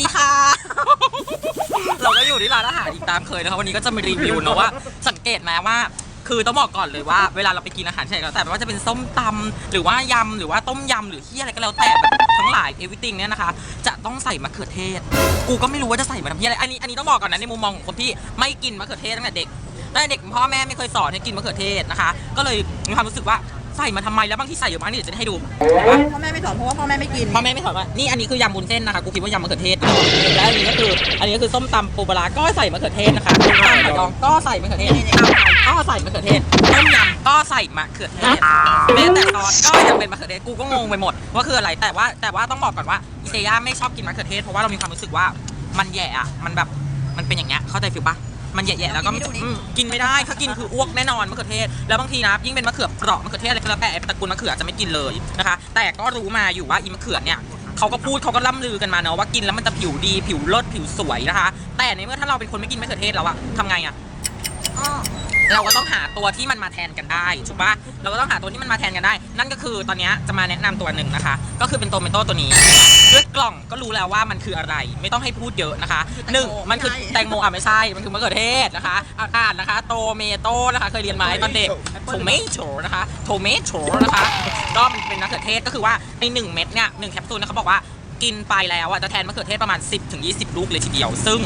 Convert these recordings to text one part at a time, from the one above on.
ดีค่ะ เราก็อยู่ที่ร้านอาหารอีกตามเคยนะคะวันนี้ก็จะมารีวิวนะว่า สังเกตไหมว่า คือต้องบอกก่อนเลยว่าเวลาเราไปกินอาหารที่ไหนก็แล้วแต่ไม่ว่าจะเป็นส้มตำหรือว่ายำหรือว่าต้มยำหรือที่อะไรก็แล้วแต่แบบทั้งหลายเอวิติงเนี่ยนะคะ จะต้องใส่มะเขือเทศ กูก็ไม่รู้ว่าจะใส่มาทำที่อะไรอันนี้อันนี้ต้องบอกก่อนนะในมุมมองของคนที่ไม่กินมะเขือเทศตั้งแต่เด็กตั้งแต่เด็กพ่อแม่ไม่เคยสอนให้กินมะเขือเทศนะคะ ก็เลยมีความรู้สึกว่า ใส่มาทำไมแล้วบางที่ใส่เยอะมากนี่เดี๋ยวจะให้ดูพ่อแม่ไม่สอนเพราะว่าพ่อแม่ไม่กินพ่อแม่ไม่สอนว่านี่อันนี้คือยำบุญเส้นนะคะกูคิดว่ายำมะเขือเทศและอันนี้ก็คืออันนี้ก็คือส้มตำปูปลาร้าก็ใส่มะเขือเทศนะคะต้มยำดองก็ใส่มะเขือเทศข้าวไข่ก็ใส่มะเขือเทศต้มยำก็ใส่มะเขือเทศแม้แต่ซอสก็ยังเป็นมะเขือเทศกูก็งงไปหมดว่าคืออะไรแต่ว่าแต่ว่าต้องบอกก่อนว่าอิเซย่าไม่ชอบกินมะเขือเทศเพราะว่าเรามีความรู้สึกว่ามันแย่อะมันแบบมันเป็นอย่างเงี้ยเข้าใจฟิลปะ มันแย่ๆแล้วก็กินให้ดูดิอืมกินไม่ได้ถ้ากินคืออ้วกแน่นอนมะเขือเทศ แล้วบางทีนะยิ่งเป็นมะเขือเปราะมะเขือเทศอะไรก็แล้วแต่ไอ้ตระกูลมะเขือจะไม่กินเลยนะคะ แต่ก็รู้มาอยู่ว่าอีมะเขือเนี่ยเขาก็พูดเขาก็ล่ำลือกันมาเนาะว่ากินแล้วมันจะผิวดีผิวเลิศผิวสวยนะคะ แต่ในเมื่อถ้าเราเป็นคนไม่กินมะเขือเทศแล้วอะทำไงอะ เราก็ต้องหาตัวที่มันมาแทนกันได้ถูกปะเราก็ต้องหาตัวที่มันมาแทนกันได้ นั่นก็คือตอนเนี้ยจะมาแนะนำตัวหนึ่งนะคะ ก็คือเป็นโตเมโต้ตัวนี้ด้วยกล่องก็รู้แล้วว่ามันคืออะไร ไม่ต้องให้พูดเยอะนะคะหนึ่งมันคือแตงโมอะไม่ใช่ มันคือมะเขือเทศนะคะ อาการนะคะโตเมโต้นะคะ เคยเรียนไหมตอนเด็กโทเมโตนะคะโทเมโตนะคะก็มันเป็นมะเขือเทศก็คือว่าในหนึ่งเม็ดเนี่ยหนึ่งแคปซูลเนยเขาบอกว่ากินไปแล้วอะจะแทนมะเขือเทศประมาณ 10ถึง20 ลูกเลยทีเดียว ซึ่ง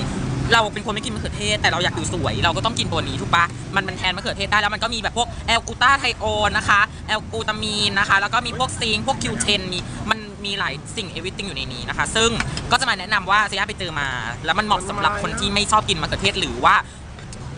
เราเป็นคนไม่กินมะเขือเทศ แต่เราอยากดูสวย เราก็ต้องกินตัวนี้ถูกปะมันมันแทนมะเขือเทศได้แล้วมันก็มีแบบพวกแอลกูตาไทโอนนะคะแอลกูตามีนนะคะ แล้วก็มีพวกซิงค์พวกคิวเทนมีมันมีหลายสิ่งเอวิติงอยู่ในนี้นะคะ ซึ่งก็จะมาแนะนำว่าเซียาไปเจอมา แล้วมันเหมาะสำหรับคนที่ไม่ชอบกินมะเขือเทศหรือว่า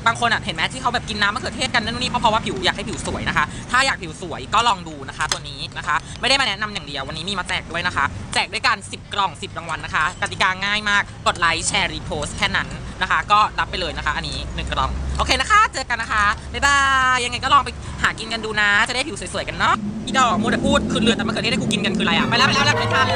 บางคนอะเห็นไหมที่เขาแบบกินน้ำมะเขือเทศกันนั่นนี่เพราะเพราะว่าผิวอยากให้ผิวสวยนะคะ ถ้าอยากผิวสวยก็ลองดูนะคะตัวนี้นะคะ ไม่ได้มาแนะนำอย่างเดียววันนี้มีมาแจกด้วยนะคะ แจกด้วยกัน 10 กล่อง 10 รางวัลนะคะ กติกาง่ายมาก กดไลค์แชร์รีโพสแค่นั้นนะคะ ก็รับไปเลยนะคะ อันนี้ 1 กล่อง โอเคนะคะ เจอกันนะคะ บ๊ายบาย ยังไงก็ลองไปหากินกันดูนะ จะได้ผิวสวยๆกันเนาะอีดอกมูดแต่พูด คือเรือแต่มะเขือเทศให้กูกินกันคืออะไรอะไปแล้วไปแล้วไปแล้วไปทาน